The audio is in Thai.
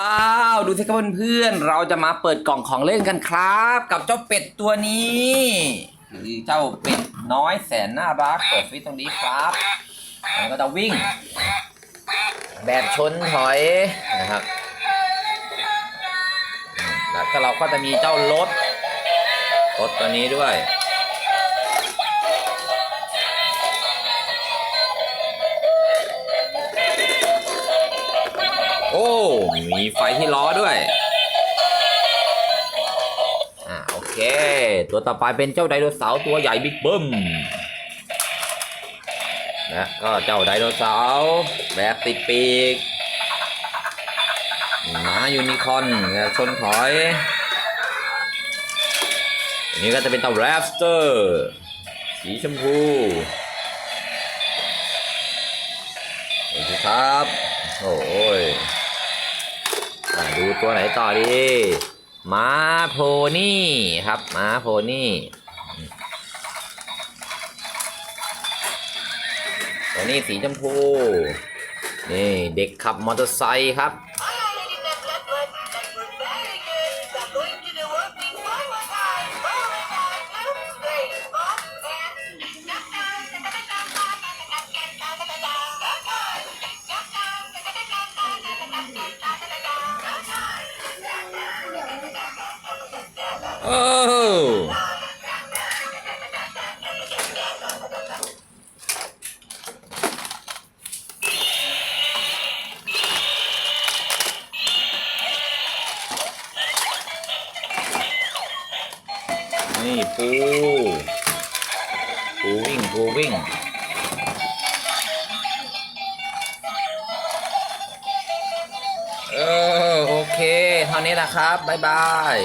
อ้าวดูสิครับเพื่อนๆเราจะมาเปิดกล่องของเล่นกันครับ กับเจ้าเป็ดตัวนี้หรือเจ้าเป็ดน้อยแสนน่ารักเปิดฟิตตรงนี้ครับมันก็จะวิ่ง แบบชนถอยนะครับแล้วก็เราก็จะมีเจ้ารถรถตัวนี้ด้วยโอ้ มีไฟที่ล้อด้วย อ่าโอเค ตัวต่อไปเป็นเจ้าไดโนเสาร์ตัวใหญ่บิ๊กเบิ้มและก็เจ้าไดโนเสาร์แบบติดปีกหมายูนิคอนชนถอยอันนี้ก็จะเป็นเต่าแรปสเตอร์ สีชมพูโอเคครับ โอ้ ตัวไหนต่อดีม้าโพนี่ครับม้าโพนี่ตัวนี้สีชมพูนี่เด็กขับมอเตอร์ไซค์ครับ โอ้นี่ปูปูวิ่งปูวิ่งเออโอเค เท่านี้นะครับ บ๊ายบาย